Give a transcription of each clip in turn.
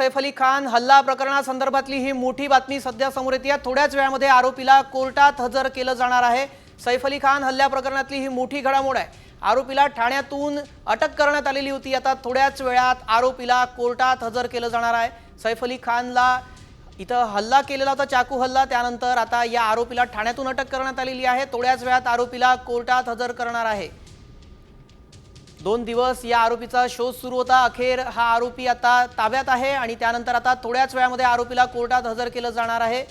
सैफ अली खान हल्ला प्रकरणासंदर्भातली ही मोठी बातमी सध्या समोर येते. थोड्याच वेळामध्ये आरोपीला कोर्टात हजर केलं जाणार आहे. सैफ अली खान हल्ल्या प्रकरणातली ही मोठी घडामोड आहे. आरोपीला ठाण्यातून अटक करण्यात आलेली होती. आता थोड्याच वेळात आरोपीला कोर्टात हजर केलं जाणार आहे. सैफ अली खानला इथं हल्ला केलेला होता चाकू हल्ला. त्यानंतर आता या आरोपीला ठाण्यातून अटक करण्यात आलेली आहे. थोड्याच वेळात आरोपीला कोर्टात हजर करणार आहे. दोन दिवस या आरोपीचा शोध सुरू होता. अखेर हा आरोपी आता ताब्यात आहे आणि त्यानंतर आता थोड्याच वेळामध्ये आरोपीला कोर्टात हजर केलं जाणार आहे.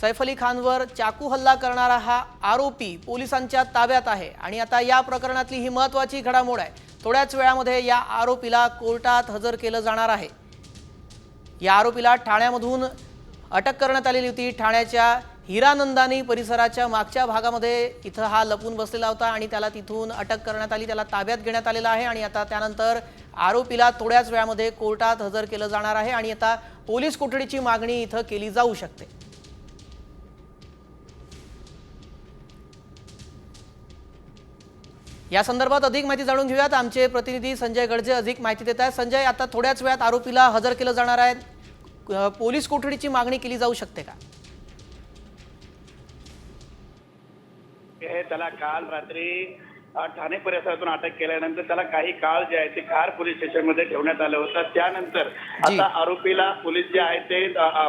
सैफ अली खानवर चाकू हल्ला करणारा हा आरोपी पोलिसांच्या ताब्यात आहे आणि आता या प्रकरणातली ही महत्वाची घडामोड आहे. थोड्याच वेळामध्ये या आरोपीला कोर्टात हजर केलं जाणार आहे. या आरोपीला ठाण्यामधून अटक करण्यात आलेली होती. ठाण्याच्या हिरानंदानी परिसराच्या मागच्या भागामध्ये इथं हा लपून बसलेला होता आणि त्याला तिथून अटक करण्यात आली त्याला ताब्यात घेण्यात आलेला आहे आणि आता त्यानंतर आरोपीला थोड्याच वेळामध्ये कोर्टात हजर केलं जाणार आहे आणि आता पोलीस कोठडीची मागणी इथं केली जाऊ शकते. या संदर्भात अधिक माहिती जाणून घेऊयात. आमचे प्रतिनिधी संजय गडजे अधिक माहिती देत आहेत. संजय आता थोड्याच वेळात आरोपीला हजर केलं जाणार आहे. पोलीस कोठडीची मागणी केली जाऊ शकते का? हे त्याला काल रात्री अ, ठाणे परिसरातून अटक केल्यानंतर त्याला काही काळ जे आहे ते खार पोलीस स्टेशनमध्ये ठेवण्यात आलं होतं. त्यानंतर. आता आरोपीला पोलीस जे आहे ते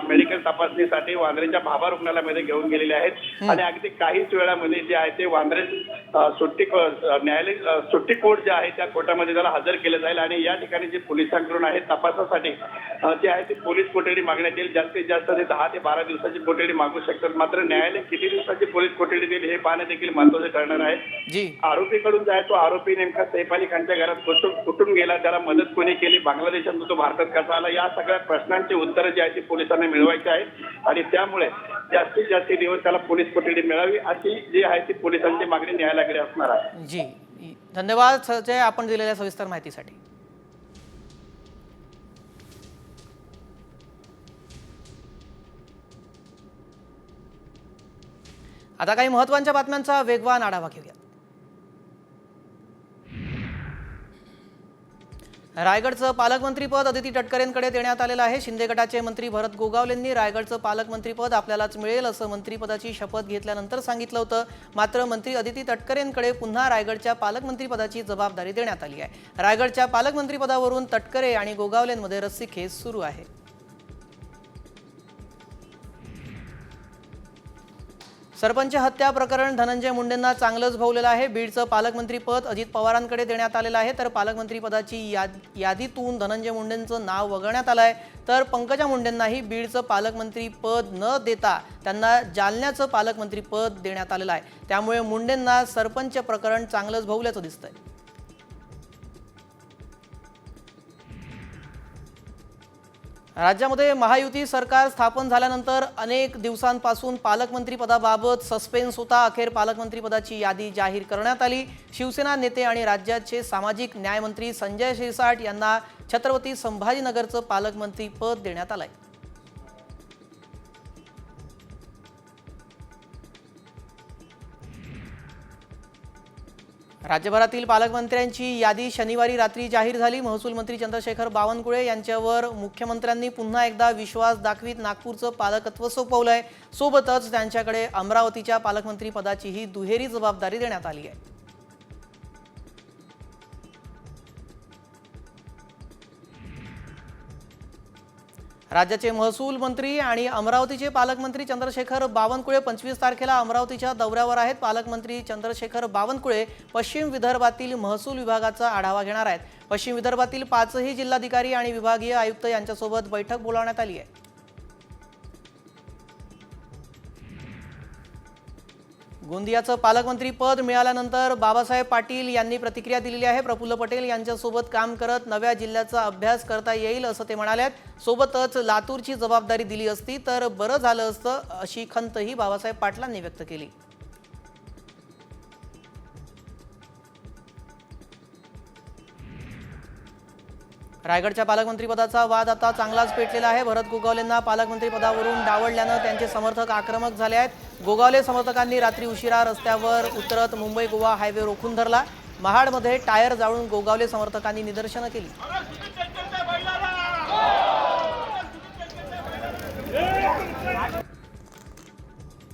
मेडिकल तपासणीसाठी वांद्रेच्या भाभा रुग्णालयामध्ये घेऊन गेलेले आहेत. आणि अगदी काहीच वेळामध्ये जे आहे ते वांद्रे सुट्टी न्यायालय सुट्टी कोर्ट जे आहे त्या कोर्टामध्ये त्याला हजर केलं जाईल. आणि या ठिकाणी जे पोलिसांकडून आहे तपासासाठी जे आहे ते पोलीस कोठडी मागण्यात येईल. जास्तीत जास्त ते दहा ते बारा दिवसाची कोठडी मागू शकतात. मात्र न्यायालय किती दिवसाची पोलीस कोठडी देईल हे पाहणं देखील महत्वाचं ठरणार आहे. जी. आरोपीकडून जायचो आरोपी नेमका सैफ अली खानच्या घरात कुठून कुठून गेला त्याला मदत कोणी केली बांगलादेशातून तो भारतात कसा आला? या सगळ्या प्रश्नांची उत्तरं जी आहे ती पोलिसांना मिळवायची आहेत. आणि त्यामुळे जास्तीत जास्त दिवस त्याला पोलीस कोठडी मिळावी अशी जी आहे ती पोलिसांची मागणी न्यायालयाकडे असणार आहे. जी. धन्यवाद संजय आपण दिलेल्या सविस्तर माहितीसाठी. आता काही महत्त्वाच्या बातम्यांचा वेगवान आढावा घेऊया. रायगडचं पालकमंत्रीपद अदिती तटकरेंकडे देण्यात आलेलं आहे. शिंदे गटाचे मंत्री भरत गोगावलेंनी रायगडचं पालकमंत्रीपद आपल्यालाच मिळेल असं मंत्रीपदाची शपथ घेतल्यानंतर सांगितलं होतं. मात्र मंत्री अदिती तटकरेंकडे पुन्हा रायगडच्या पालकमंत्रीपदाची जबाबदारी देण्यात आली आहे. रायगडच्या पालकमंत्रीपदावरून तटकरे आणि गोगावलेंमध्ये रस्सीखेच सुरू आहे. सरपंच हत्या प्रकरण धनंजय मुंडेंना चांगलंच भोवलेलं आहे. बीडचं पालकमंत्री पद अजित पवारांकडे देण्यात आलेलं आहे. तर पालकमंत्रीपदाची याद यादीतून धनंजय मुंडेंचं नाव वगळण्यात आलं आहे तर पंकजा मुंडेंनाही बीडचं पालकमंत्री पद न देता त्यांना जालन्याचं पालकमंत्री पद देण्यात आलेलं आहे. त्यामुळे मुंडेंना सरपंच प्रकरण चांगलंच भोवल्याचं दिसतंय. राज्यामध्ये महायुती सरकार स्थापन झाल्यानंतर अनेक दिवसांपासून पालकमंत्रीपदाबाबत सस्पेन्स होता. अखेर पालकमंत्रीपदाची यादी जाहीर करण्यात आली. शिवसेना नेते आणि राज्याचे सामाजिक न्यायमंत्री संजय शिरसाट यांना छत्रपती संभाजीनगरचं पालकमंत्रीपद देण्यात आलं आहे राज्यभरातील पालकमंत्र्यांची यादी शनिवारी रात्री जाहीर झाली. महसूल मंत्री चंद्रशेखर बावनकुळे यांच्यावर मुख्यमंत्र्यांनी पुन्हा एकदा विश्वास दाखवीत नागपूरचं पालकत्व सोपवलं आहे सोबतच त्यांच्याकडे अमरावतीच्या पालकमंत्री पदाचीही दुहेरी जबाबदारी देण्यात आली आहे. राज्याचे महसूल मंत्री आणि अमरावतीचे पालकमंत्री चंद्रशेखर बावनकुळे पंचवीस तारखेला अमरावतीच्या दौऱ्यावर आहेत. पालकमंत्री चंद्रशेखर बावनकुळे पश्चिम विदर्भातील महसूल विभागाचा आढावा घेणार आहेत. पश्चिम विदर्भातील पाचही जिल्हाधिकारी आणि विभागीय आयुक्त यांच्यासोबत बैठक बोलावण्यात आली आहे. गोंदियाचं पालकमंत्री पद मिळाल्यानंतर बाबासाहेब पाटील यांनी प्रतिक्रिया दिलेली आहे. प्रफुल्ल पटेल यांच्यासोबत काम करत नव्या जिल्ह्याचा अभ्यास करता येईल असं ते म्हणाल्यात. सोबतच लातूरची जबाबदारी दिली असती तर बरं झालं असतं अशी खंतही बाबासाहेब पाटलांनी व्यक्त केली. रायगडच्या पालकमंत्रीपदाचा वाद आता चांगलाच पेटलेला आहे. भरत गोगावलेंना पालकमंत्रीपदावरून डावडल्यानं त्यांचे समर्थक आक्रमक झाले आहेत. गोगावले समर्थकांनी रात्री उशिरा रस्त्यावर उतरत मुंबई गोवा हायवे रोखून धरला. महाडमध्ये टायर जाळून गोगावले समर्थकांनी निदर्शनं केली.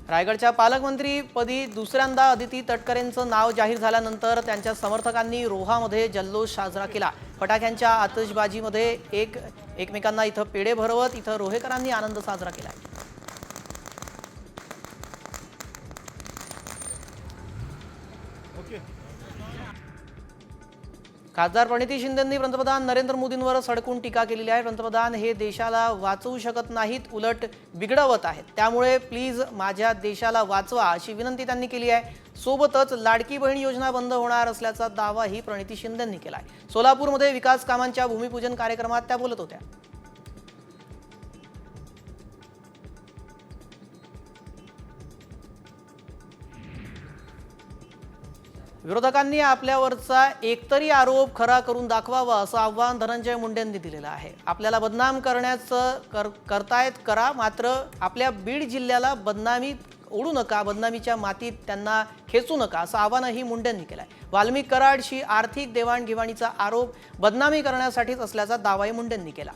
रायगडच्या पालकमंत्रीपदी दुसऱ्यांदा अदिती तटकरेंचं नाव जाहीर झाल्यानंतर त्यांच्या समर्थकांनी रोहामध्ये जल्लोष साजरा केला. फटाक्यांच्या आतषबाजीमध्ये एक एकमेकांना इथं पेढे भरवत इथं रोहेकरांनी आनंद साजरा केला. खासदार प्रणिती शिंदेंनी पंतप्रधान नरेंद्र मोदींवर सडकून टीका केलेली आहे. पंतप्रधान हे देशाला वाचवू शकत नाहीत उलट बिघडवत आहेत. त्यामुळे प्लीज माझ्या देशाला वाचवा अशी विनंती त्यांनी केली आहे. सोबतच लाडकी बहीण योजना बंद होणार असल्याचा दावाही प्रणिती शिंदेंनी केला आहे सोलापूरमध्ये विकास कामांच्या भूमिपूजन कार्यक्रमात त्या बोलत होत्या. विरोधकांनी आपल्यावरचा एकतरी आरोप खरा करून दाखवावा असं आव्हान धनंजय मुंडेंनी दिलेलं आहे. आपल्याला बदनाम करण्याचं कर करतायत करा मात्र आपल्या बीड जिल्ह्याला बदनामी ओढू नका बदनामीच्या मातीत त्यांना खेचू नका असं आवाहनही मुंडेंनी केलं आहे वाल्मिक कराडशी आर्थिक देवाणघेवाणीचा आरोप बदनामी करण्यासाठीच असल्याचा दावाही मुंडेंनी केला.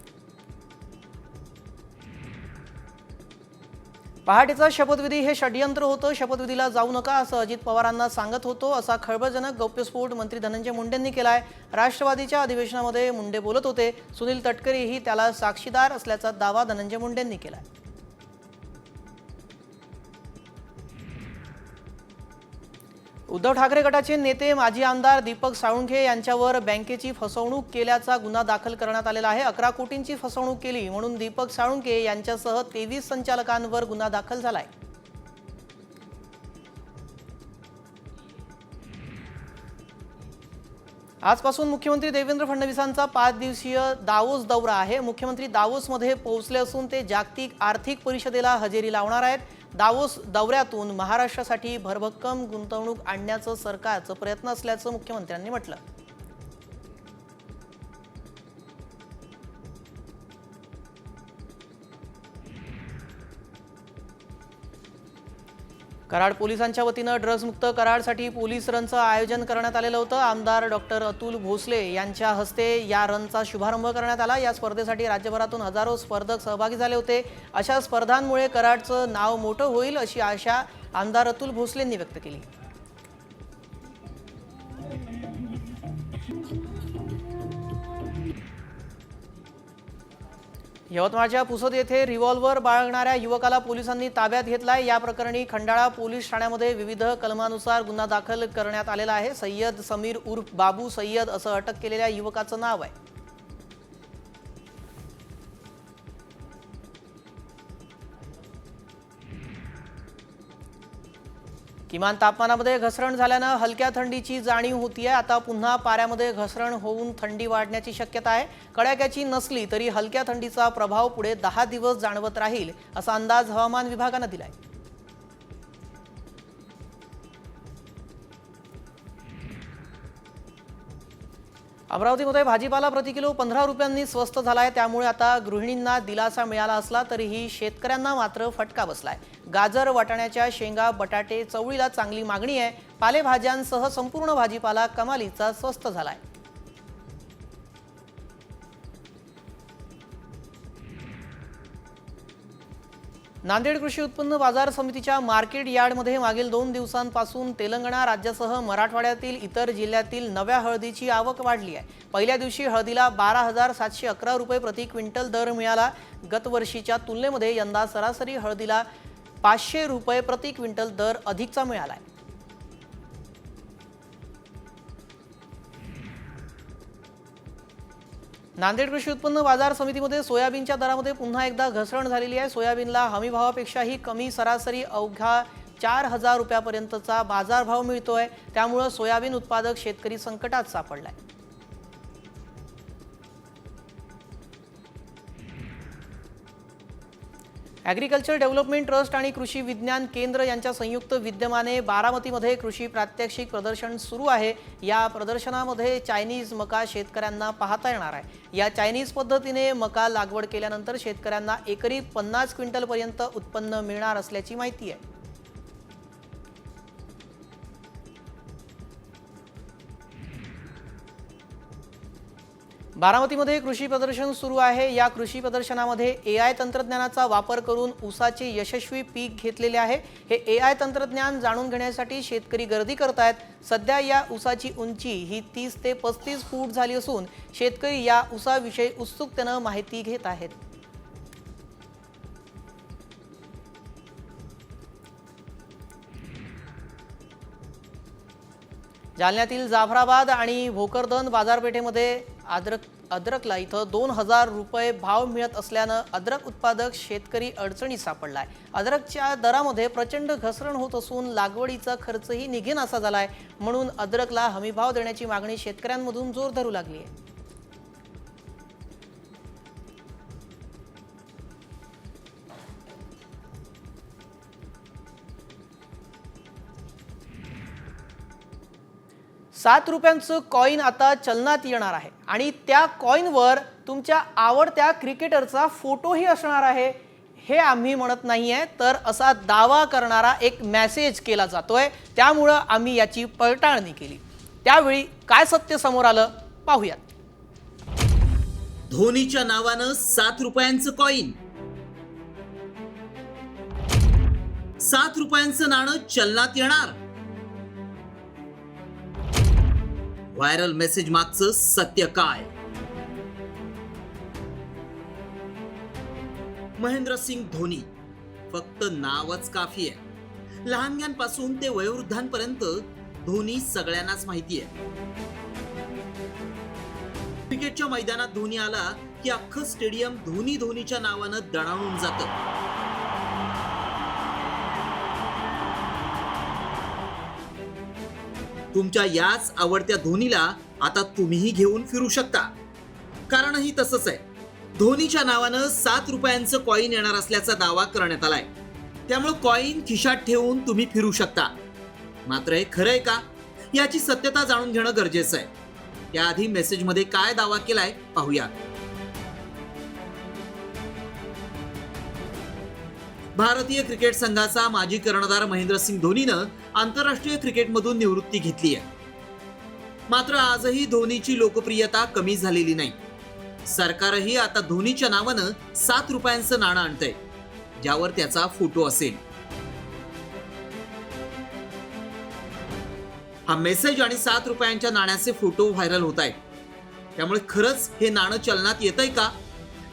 पहाटेचा शपथविधी हे षडयंत्र होतं. शपथविधीला जाऊ नका असं अजित पवारांना सांगत होतो. असा खळबळजनक गौप्यस्फोट मंत्री धनंजय मुंडेंनी केलाय. राष्ट्रवादीच्या अधिवेशनामध्ये मुंडे बोलत होते. सुनील तटकरेही त्याला साक्षीदार असल्याचा दावा धनंजय मुंडेंनी केलाय. उद्धव ठाकरे गटाचे नेते माजी आमदार दीपक साळुंखे यांच्यावर बँकेची फसवणूक केल्याचा गुन्हा दाखल करण्यात आलेला आहे. अकरा कोटींची फसवणूक केली म्हणून दीपक साळुंखे यांच्यासह तेवीस संचालकांवर गुन्हा दाखल झालाय. आजपासून मुख्यमंत्री देवेंद्र फडणवीसांचा पाच दिवसीय दावोस दौरा आहे. मुख्यमंत्री दावोसमध्ये पोहोचले असून ते जागतिक आर्थिक परिषदेला हजेरी लावणार आहेत. दावोस दौऱ्यातून महाराष्ट्रासाठी भरभक्कम गुंतवणूक आणण्याचं सरकारचं प्रयत्न असल्याचं मुख्यमंत्र्यांनी म्हटलं. कराड पोलिसांच्या वतीनं ड्रग्जमुक्त कराडसाठी पोलीस रनचं आयोजन करण्यात आलेलं होतं. आमदार डॉक्टर अतुल भोसले यांच्या हस्ते या रनचा शुभारंभ करण्यात आला. या स्पर्धेसाठी राज्यभरातून हजारो स्पर्धक सहभागी झाले होते. अशा स्पर्धांमुळे कराडचं नाव मोठं होईल अशी आशा आमदार अतुल भोसलेंनी व्यक्त केली. यवतमाळच्या पुसद येथे रिव्हॉल्व्हर बाळगणाऱ्या युवकाला पोलिसांनी ताब्यात घेतलाय. या प्रकरणी खंडाळा पोलीस ठाण्यामध्ये विविध कलमानुसार गुन्हा दाखल करण्यात आलेला आहे. सय्यद समीर उर्फ बाबू सय्यद असं अटक केलेल्या युवकाचं नाव आहे. किमान तापमानामध्ये घसरण झाल्यानं हलक्या थंडीची जाणीव होती आहे आता पुन्हा पाऱ्यामध्ये घसरण होऊन थंडी वाढण्याची शक्यता आहे. कडाक्याची नसली तरी हलक्या थंडीचा प्रभाव पुढे दहा दिवस जाणवत राहील असा अंदाज हवामान विभागानं दिलाय. अमरावतीमध्ये भाजीपाला प्रति किलो पंधरा रुपयांनी स्वस्त झालाय. त्यामुळे आता गृहिणींना दिलासा मिळाला असला तरीही शेतकऱ्यांना मात्र फटका बसलाय. गाजर वाटाण्याच्या शेंगा बटाटे चवळीला चांगली मागणी आहे. पालेभाज्यांसह संपूर्ण भाजीपाला कमालीचा स्वस्त झालाय. नांदेड कृषी उत्पन्न बाजार समितीच्या मार्केट यार्डमध्ये मागील दोन दिवसांपासून तेलंगणा राज्यासह मराठवाड्यातील इतर जिल्ह्यातील नव्या हळदीची आवक वाढली आहे. पहिल्या दिवशी हळदीला बारा हजार सातशे अकरा रुपये प्रति क्विंटल दर मिळाला. गतवर्षीच्या तुलनेमध्ये यंदा सरासरी हळदीला पाचशे रुपये प्रति क्विंटल दर अधिकचा मिळाला आहे. नांदेड कृषी उत्पन्न बाजार समितीमध्ये सोयाबीनच्या दरामध्ये पुन्हा एकदा घसरण झालेली आहे. सोयाबीनला हमीभावापेक्षाही कमी सरासरी अवघा चार हजार रुपयापर्यंतचा बाजारभाव मिळतोय. त्यामुळं सोयाबीन उत्पादक शेतकरी संकटात सापडलाय. ॲग्रिकल्चर डेव्हलपमेंट ट्रस्ट आणि कृषी विज्ञान केंद्र यांच्या संयुक्त विद्यमाने बारामतीमध्ये कृषी प्रात्यक्षिक प्रदर्शन सुरू आहे. या प्रदर्शनामध्ये चायनीज मका शेतकऱ्यांना पाहता येणार आहे. या चायनीज पद्धतीने मका लागवड केल्यानंतर शेतकऱ्यांना एकरी पन्नास क्विंटलपर्यंत उत्पन्न मिळणार असल्याची माहिती आहे. बारामतीमध्ये कृषी प्रदर्शन सुरू आहे. या कृषी प्रदर्शनामध्ये ए आय तंत्रज्ञानाचा वापर करून ऊसाचे यशस्वी पीक घेतलेले आहे. हे ए आय तंत्रज्ञान जाणून घेण्यासाठी शेतकरी गर्दी करत आहेत सध्या या ऊसाची उंची ही तीस ते पस्तीस फूट झाली असून शेतकरी या ऊसाविषयी उत्सुकतेनं माहिती घेत आहेत. जालन्यातील जाफराबाद आणि भोकरदन बाजारपेठेमध्ये अद्रक अद्रकला इथं दोन हजार रुपये भाव मिळत असल्यानं अद्रक उत्पादक शेतकरी अडचणीत सापडलाय. अद्रकच्या दरामध्ये प्रचंड घसरण होत असून लागवडीचा खर्चही निघेनासा झालाय म्हणून अद्रकला हमीभाव देण्याची मागणी शेतकऱ्यांमधून जोर धरू लागली आहे. सात रुपयांचं कॉईन आता चलनात येणार आहे. आणि त्या कॉईनवर तुमच्या आवडत्या क्रिकेटरचा फोटोही असणार आहे. हे आम्ही म्हणत नाही आहे तर असा दावा करणारा एक मॅसेज केला जातोय. त्यामुळं आम्ही याची पडताळणी केली. त्यावेळी काय सत्य समोर आलं पाहूयात. धोनीच्या नावानं सात रुपयांचं कॉईन सात रुपयांचं नाणं चलनात येणार. व्हायरल मेसेज मागचं सत्य काय? महेंद्रसिंग धोनी. फक्त नावच काफी आहे. लहानग्यांपासून ते वयोवृद्धांपर्यंत धोनी सगळ्यांनाच माहिती आहे क्रिकेटच्या मैदानात धोनी आला की अख्खं स्टेडियम धोनी धोनीच्या नावानं दणाणून जातं. तुमच्या याच आवडत्या धोनीला आता तुम्हीही घेऊन फिरू शकता. कारणही तसंच आहे. धोनीच्या नावानं सात रुपयांचं कॉईन येणार असल्याचा दावा करण्यात आलाय. त्यामुळे कॉईन खिशात ठेवून तुम्ही फिरू शकता. मात्र हे खरंय का? याची सत्यता जाणून घेणं गरजेचं आहे. त्याआधी मेसेजमध्ये काय दावा केलाय पाहूया. भारतीय क्रिकेट संघाचा माजी कर्णधार महेंद्रसिंग धोनीनं आंतरराष्ट्रीय क्रिकेटमधून निवृत्ती घेतली आहे. मात्र आजही धोनीची लोकप्रियता कमी झालेली नाही. सरकारही आता धोनीच्या नावानं सात रुपयांचं नाणं आणतंय ज्यावर त्याचा फोटो असेल. हा मेसेज आणि सात रुपयांच्या नाण्याचे फोटो व्हायरल होत आहेत त्यामुळे खरंच हे नाणं चलनात येत आहे का?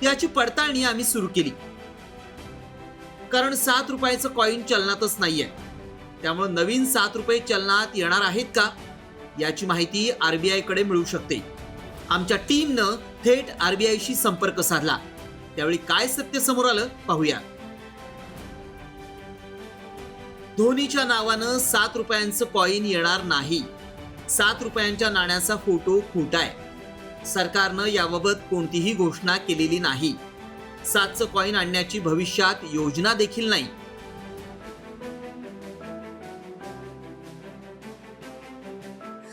याची पडताळणी आम्ही सुरू केली. कारण सात रुपयाचं कॉईन चलनातच नाहीये. त्यामुळे नवीन सात रुपये चलनात येणार आहेत का? याची माहिती आरबीआयकडे मिळू शकते. आमच्या टीमनं थेट आरबीआयशी संपर्क साधला. त्यावेळी काय सत्य समोर आलं पाहूया. धोनीच्या नावानं सात रुपयांचं कॉईन येणार नाही. सात रुपयांच्या नाण्याचा फोटो खोटा आहे सरकारनं याबाबत कोणतीही घोषणा केलेली नाही. सातचं कॉईन आणण्याची भविष्यात योजना देखील नाही.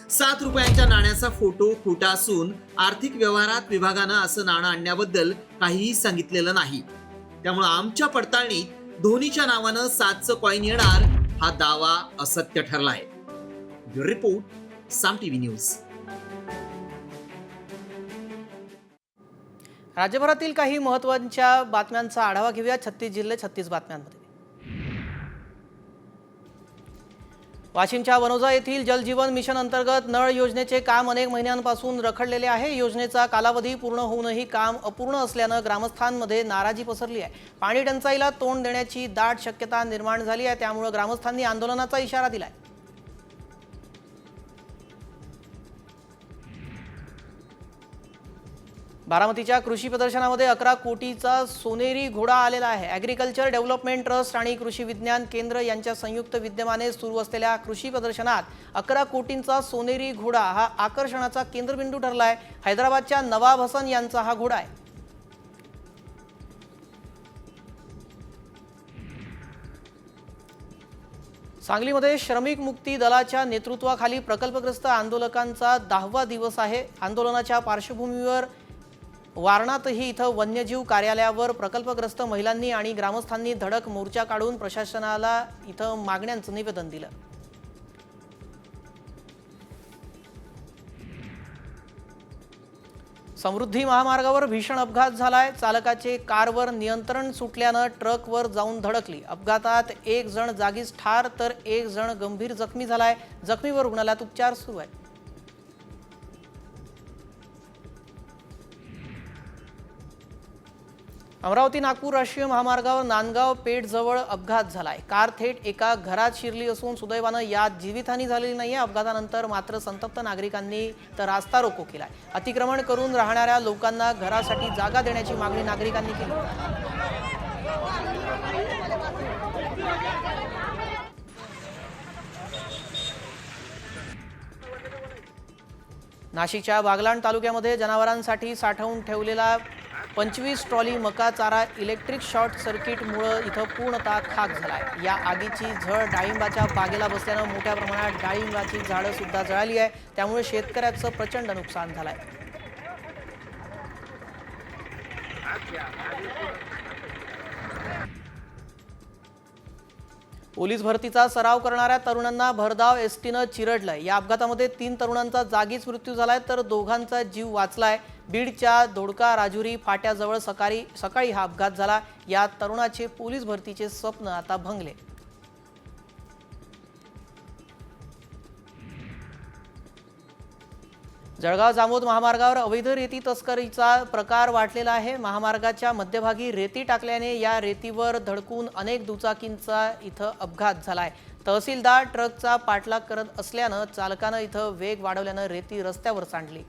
सात रुपयांच्या नाण्याचा फोटो खोटा असून आर्थिक व्यवहारात विभागानं असं नाणं आणण्याबद्दल काहीही सांगितलेलं नाही. त्यामुळे आमच्या पडताळणीत धोनीच्या नावानं सातचं कॉईन येणार हा दावा असत्य ठरला आहे रिपोर्ट साम टीव्ही न्यूज. राज्यभरातील काही महत्त्वाच्या बातम्यांचा आढावा घेऊया. छत्तीस जिल्हे छत्तीस बातम्यांमध्ये. वाशिमच्या वनोजा येथील जलजीवन मिशन अंतर्गत नळ योजनेचे काम अनेक महिन्यांपासून रखडलेले आहे. योजनेचा कालावधी पूर्ण होऊनही काम अपूर्ण असल्यानं ग्रामस्थांमध्ये नाराजी पसरली आहे. पाणी टंचाईला तोंड देण्याची दाट शक्यता निर्माण झाली आहे. त्यामुळे ग्रामस्थांनी आंदोलनाचा इशारा दिलाय. बारामतीच्या कृषी प्रदर्शनामध्ये अकरा कोटीचा सोनेरी घोडा आलेला आहे. ॲग्रिकल्चर डेव्हलपमेंट ट्रस्ट आणि कृषी विज्ञान केंद्र यांच्या संयुक्त विद्यमाने सुरू असलेल्या कृषी प्रदर्शनात अकरा कोटींचा सोनेरी घोडा हा आकर्षणाचा केंद्रबिंदू ठरला आहे हैदराबादच्या नवाब हसन यांचा हा घोडा आहे. सांगलीमध्ये श्रमिक मुक्ती दलाच्या नेतृत्वाखाली प्रकल्पग्रस्त आंदोलकांचा दहावा दिवस आहे. आंदोलनाच्या पार्श्वभूमीवर वारणातही इथं वन्यजीव कार्यालयावर प्रकल्पग्रस्त महिलांनी आणि ग्रामस्थांनी धडक मोर्चा काढून प्रशासनाला इथं मागण्यांचं निवेदन दिलं. समृद्धी महामार्गावर भीषण अपघात झालाय. चालकाचे कारवर नियंत्रण सुटल्यानं ट्रकवर जाऊन धडकली. अपघातात एक जण जागीच ठार तर एक जण गंभीर जखमी झालाय. जखमीवर रुग्णालयात उपचार सुरू आहेत. अमरावती नागपूर राष्ट्रीय महामार्गावर नांदगाव पेठ जवळ अपघात झालाय. कार थेट एका घरात शिरली असून सुदैवानं यात जीवितहानी झालेली नाहीये. अपघातानंतर मात्र संतप्त नागरिकांनी तर रास्ता रोको केलाय. अतिक्रमण करून राहणाऱ्या लोकांना घरासाठी जागा देण्याची मागणी नागरिकांनी केली. नाशिकच्या बागलाण तालुक्यामध्ये जनावरांसाठी साठवून ठेवलेला पंचवीस ट्रॉली मका चारा इलेक्ट्रिक शॉर्ट सर्किटमुळं इथं पूर्णतः खाक झालाय. या आगीची झळ डाळिंबाच्या बागेला बसल्यानं मोठ्या प्रमाणात डाळिंबाची झाडं सुद्धा जळाली आहे त्यामुळे शेतकऱ्याचं प्रचंड नुकसान झालं आहे पोलीस भरतीचा सराव करणाऱ्या तरुणांना भरधाव एसटीनं चिरडलंय. या अपघातामध्ये तीन तरुणांचा जागीच मृत्यू झालाय तर दोघांचा जीव वाचलाय. बीडच्या दोडका राजुरी फाट्याजवळ सकाळी सकाळी हा अपघात झाला. या तरुणाचे पोलीस भरतीचे स्वप्न आता भंगले. जळगाव जामोद महामार्गावर अवैध रेती तस्करीचा प्रकार वाढलेला आहे. महामार्गाच्या मध्यभागी रेती टाकल्याने या रेतीवर धडकून अनेक दुचाकींचा इथं अपघात झाला आहे तहसीलदार ट्रकचा पाठलाग करत असल्यानं चालकानं इथं वेग वाढवल्यानं रेती रस्त्यावर सांडली.